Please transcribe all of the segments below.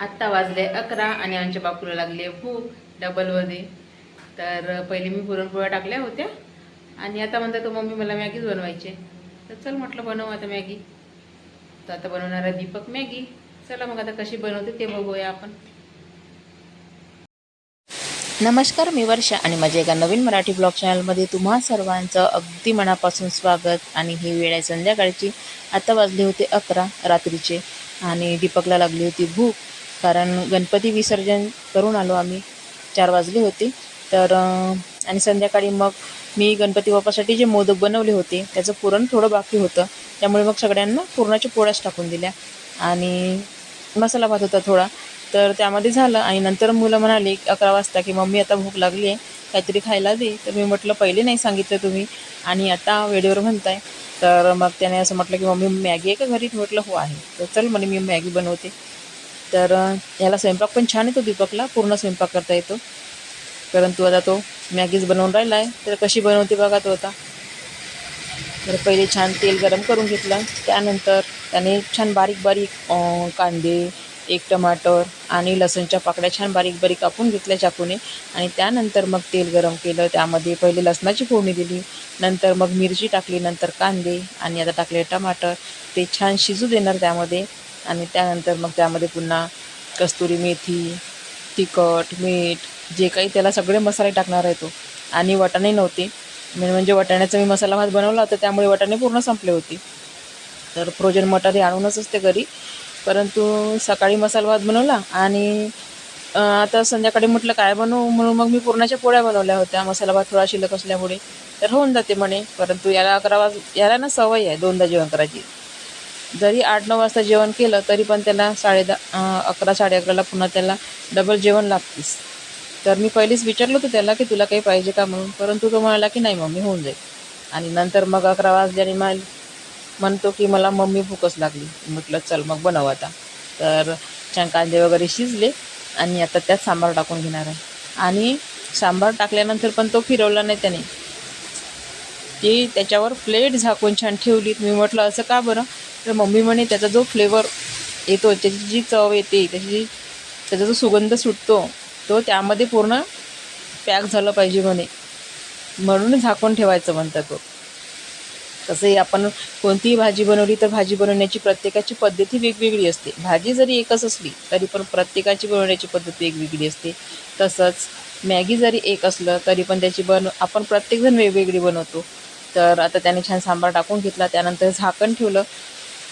आत्ता वाजले अकरा आणि आमच्या बापूला लागले भूक डबलमध्ये तर पहिले मी पुरणपोळ्या टाकल्या होत्या. आणि आता म्हणतात तो मम्मी मला मॅगीच बनवायचे तर चल म्हटलं बनव आता मॅगी. तर आता बनवणार आहे दीपक मॅगी. चला मग आता कशी बनवते ते बघूया आपण. नमस्कार मी वर्षा आणि माझ्या एका नवीन मराठी ब्लॉग चॅनलमध्ये तुम्हा सर्वांचं अगदी मनापासून स्वागत. आणि ही वेळ आहे संध्याकाळची. आता वाजले होते अकरा रात्रीचे. आणि दीपकला लागली होती भूक. कारण गणपती विसर्जन करून आलो आम्ही. चार वाजले होते. तर आणि संध्याकाळी मग मी गणपती बाप्पासाठी जे मोदक बनवले होते त्याचं पुरण थोडं बाकी होतं. त्यामुळे मग सगळ्यांना पुरणाच्या पोळ्याच टाकून दिल्या. आणि मसाला भात होता थोडा. तर त्यामध्ये झालं. आणि नंतर मुलं म्हणाली अकरा वाजता की मम्मी आता भूक लागली आहे. काहीतरी खायला दे. तर मी म्हटलं पहिले नाही सांगितलं तुम्ही. आणि आता वेळेवर म्हणताय. तर मग त्याने असं म्हटलं की मम्मी मॅगी आहे का घरी? म्हटलं हो आहे. तर चल म्हणे मी मॅगी बनवते. तर याला स्वयंपाक पण छान येतो दीपकला पूर्ण स्वयंपाक करता येतो. परंतु आता तो मॅगीच बनवून राहिला आहे तर कशी बनवते बघा तो आता. तर पहिले छान तेल गरम करून घेतलं. त्यानंतर त्याने छान बारीक बारीक कांदे एक टमाटर आणि लसणच्या पाकळ्या छान बारीक बारीक कापून घेतल्या चाकूने. आणि त्यानंतर मग तेल गरम केलं. त्यामध्ये पहिले लसणाची फोडणी दिली. नंतर मग मिरची टाकली. नंतर कांदे आणि आता टाकले टमाटर. ते छान शिजू देणार त्यामध्ये. आणि त्यानंतर मग त्यामध्ये पुन्हा कस्तुरी मेथी तिखट मीठ जे काही त्याला सगळे मसाले टाकणार आहे तो. आणि वाटाणे नव्हते. मेन म्हणजे वाटाण्याचा मी मसाला भात बनवला होता त्यामुळे वाटाणे पूर्ण संपले होते. तर फ्रोजन मटर हे आणूनच असते घरी. परंतु सकाळी मसाला भात बनवला आणि आता संध्याकाळी म्हटलं काय बनवू? म्हणून मग मी पुरणाच्या पोळ्या बनवल्या होत्या. मसाला भात थोडा शिल्लक असल्यामुळे. तर होऊन जाते म्हणे. परंतु याला अकरा वाज याला ना सवय आहे दोनदा जेवण करायची. जरी आठ नऊ वाजता जेवण केलं तरी पण त्याला साडे दहा अकरा साडे अकराला पुन्हा त्याला डबल जेवण लागतेच. तर मी पहिलेच विचारलं होतं त्याला की तुला काही पाहिजे का म्हणून परंतु तो म्हणाला की नाही मम्मी होऊन जाईल. आणि नंतर मग अकरा वाजल्याने मला म्हणतो की मला मम्मी भूकच लागली. म्हटलं चल मग बनव आता. तर छान कांदे वगैरे शिजले आणि आता त्यात सांबार टाकून घेणार आहे. आणि सांबार टाकल्यानंतर पण तो फिरवला नाही त्याने. ती त्याच्यावर प्लेट झाकून छान ठेवली मी म्हटलं असं का बरं? तर मम्मी म्हणे त्याचा जो फ्लेवर येतो त्याची जी चव येते त्याची जी त्याचा जो सुगंध सुटतो तो त्यामध्ये पूर्ण पॅक झालं पाहिजे म्हणे. म्हणून झाकून ठेवायचं म्हणतात तो तसंही आपण कोणतीही भाजी बनवली तर भाजी बनवण्याची प्रत्येकाची पद्धती वेगवेगळी असते. भाजी जरी एकच असली तरी पण प्रत्येकाची बनवण्याची पद्धत वेगवेगळी असते. तसंच मॅगी जरी एक असलं तरी पण त्याची बन आपण प्रत्येकजण वेगवेगळी बनवतो. तर आता त्याने छान सांबार टाकून घेतला. त्यानंतर झाकण ठेवलं.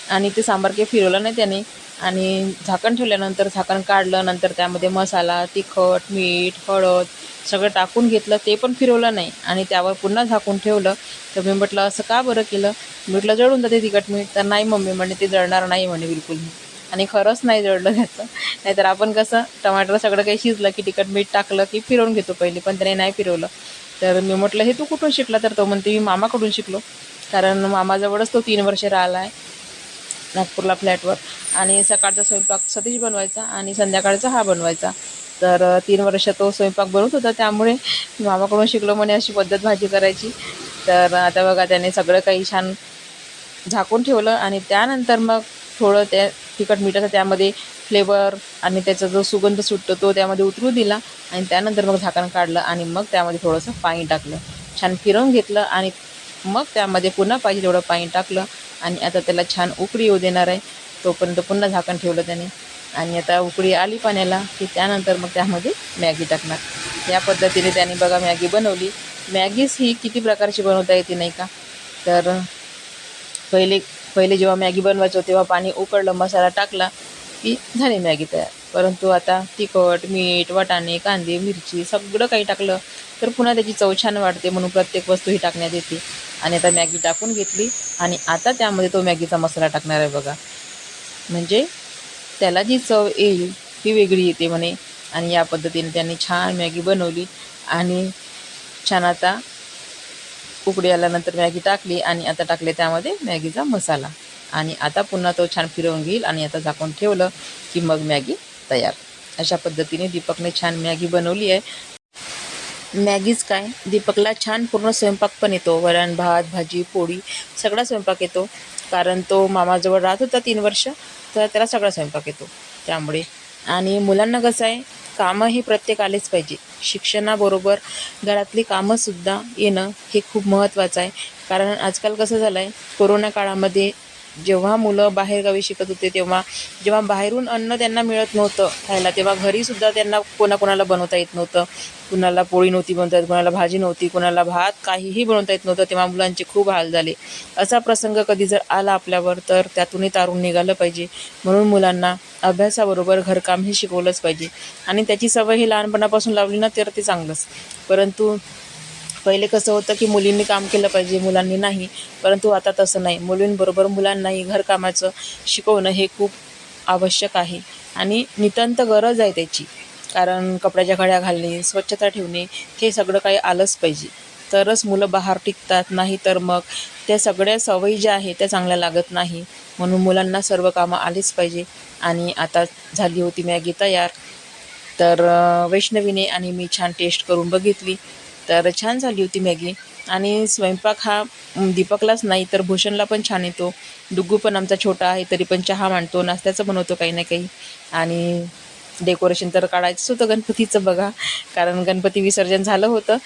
आणि ते सांबार काही फिरवलं नाही त्याने. आणि झाकण ठेवल्यानंतर झाकण काढलं. नंतर त्यामध्ये मसाला तिखट मीठ हळद सगळं टाकून घेतलं. ते पण फिरवलं नाही. आणि त्यावर पुन्हा झाकून ठेवलं. तर मी म्हटलं असं का बरं केलं? म्हटलं जळून जाते तिखट. मीठ तर नाही मम्मी म्हणे ते जळणार नाही म्हणे बिलकुल. आणि खरंच नाही जळलं त्याचं. नाहीतर आपण कसं टमाटर सगळं काही शिजलं की तिखट मीठ टाकलं की फिरवून घेतो पहिले पण त्याने नाही फिरवलं. तर मी म्हटलं हे तू कुठून शिकला? तर तो म्हणते मी मामाकडून शिकलो. कारण मामाजवळच तो तीन वर्ष राहिला आहे नागपूरला फ्लॅटवर. आणि सकाळचा स्वयंपाक सतीश बनवायचा आणि संध्याकाळचा हा बनवायचा. तर तीन वर्ष तो स्वयंपाक बनवत होता त्यामुळे मामाकडून शिकलो म्हणे अशी पद्धत भाजी करायची. तर आता बघा त्याने सगळं काही छान झाकून ठेवलं आणि त्यानंतर मग थोडं त्या तिखट मिठाचा त्यामध्ये फ्लेवर आणि त्याचा जो सुगंध सुटतो तो त्यामध्ये उतरू दिला आणि त्यानंतर मग झाकण काढलं आणि मग त्यामध्ये थोडंसं पाणी टाकलं. छान फिरवून घेतलं आणि मग त्यामध्ये पुन्हा पाहिजे तेवढं पाणी टाकलं आणि आता त्याला छान उकळी येऊ देणार आहे. तोपर्यंत पुन्हा झाकण ठेवलं त्याने. आणि आता उकळी आली पाण्याला की त्यानंतर मग त्यामध्ये मॅगी टाकणार. या पद्धतीने त्याने बघा मॅगी बनवली. मॅगीच ही किती प्रकारची बनवता येते नाही का? तर पहिले पहिले जेव्हा मॅगी बनवायचो तेव्हा पाणी उकळलं मसाला टाकला की झाली मॅगी तयार. परंतु आता तिखट मीठ वाटाणे कांदे मिरची सगळं काही टाकलं तर पुन्हा त्याची चव छान वाटते म्हणून प्रत्येक वस्तू ही टाकण्यात येते. आणि आता मॅगी टाकून घेतली आणि आता त्यामध्ये तो मॅगीचा मसाला टाकणार आहे बघा. म्हणजे त्याला जी चव येईल ती वेगळी येते म्हणे. आणि या पद्धतीने त्यांनी छान मॅगी बनवली आणि छान आता उकडी आल्यानंतर मॅगी टाकली आणि आता टाकले त्यामध्ये मॅगीचा मसाला. आणि आता पुन्हा तो छान फिरवून घेईल आणि आता झाकून ठेवलं की मग मॅगी तयार. अशा पद्धतीने दीपकने छान मॅगी बनवली आहे. मॅगीच काय? दीपकला छान पूर्ण स्वयंपाक पण येतो. वरण भात भाजी पोळी सगळा स्वयंपाक येतो. कारण तो मामाजवळ राहत होता तीन वर्ष तर त्याला सगळा स्वयंपाक येतो. त्यामुळे आणि मुलांना कसं आहे कामं हे प्रत्येक आलेच पाहिजे. शिक्षणाबरोबर घरातली कामंसुद्धा येणं हे खूप महत्त्वाचं आहे. कारण आजकाल कसं झालं आहे कोरोना काळामध्ये जेव्हा मुलं बाहेरगावी शिकत होते तेव्हा जेव्हा बाहेरून अन्न त्यांना मिळत नव्हतं खायला तेव्हा घरीसुद्धा त्यांना कोणाकोणाला बनवता येत नव्हतं. कुणाला पोळी नव्हती बनवता येत कुणाला भाजी नव्हती कुणाला भात काहीही बनवता येत नव्हतं तेव्हा मुलांचे खूप हाल झाले. असा प्रसंग कधी जर आला आपल्यावर तर त्यातूनही तारून निघालं पाहिजे. म्हणून मुलांना अभ्यासाबरोबर घरकामही शिकवलंच पाहिजे. आणि त्याची सवय ही लहानपणापासून लावली ना तर ते चांगलंच. परंतु पहिले कसं होतं की मुलींनी काम केलं पाहिजे मुलांनी नाही. परंतु आता तसं नाही. मुलींबरोबर मुलांनाही घरकामाचं शिकवणं हे खूप आवश्यक आहे. आणि नितांत गरज आहे त्याची. कारण कपड्याच्या घड्या घालणे स्वच्छता ठेवणे हे सगळं काही आलंच पाहिजे. तरच मुलं बाहेर टिकतात नाही तर मग त्या सगळ्या सवयी ज्या आहेत त्या चांगल्या लागत नाही. म्हणून मुलांना सर्व कामं आलीच पाहिजे. आणि आता झाली होती मॅगी तयार. तर वैष्णवीने आणि मी छान टेस्ट करून बघितली. तर छान झाली होती मॅगी. आणि स्वयंपाक हा दीपकलाच नाही तर भूषणला पण छान येतो. डुग्गू पण आमचा छोटा आहे तरी पण चहा मांडतो नाश्त्याचं बनवतो काही ना काही. आणि डेकोरेशन तर काढायचंच होतं गणपतीचं बघा कारण गणपती विसर्जन झालं होतं.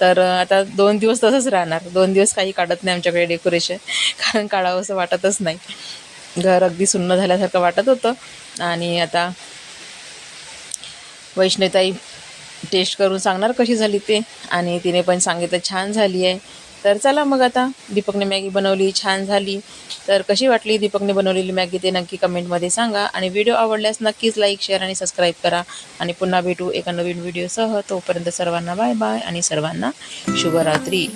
तर आता दोन दिवस तसंच राहणार. दोन दिवस काही काढत नाही आमच्याकडे डेकोरेशन कारण काढावं असं वाटतच नाही. घर अगदी सुन्न झाल्यासारखं वाटत होतं. आणि आता वैष्णवताई टेस्ट करून सांगणार कशी झाली ते. आणि तिने पण सांगितलं छान झाली आहे. तर चला मग आता दीपकने मॅगी बनवली छान झाली. तर कशी वाटली दीपकने बनवलेली मॅगी ते नक्की कमेंटमध्ये सांगा. आणि व्हिडिओ आवडल्यास नक्कीच लाईक शेअर आणि सबस्क्राईब करा. आणि पुन्हा भेटू एका नवीन व्हिडिओसह. तोपर्यंत सर्वांना बाय बाय आणि सर्वांना शुभरात्री.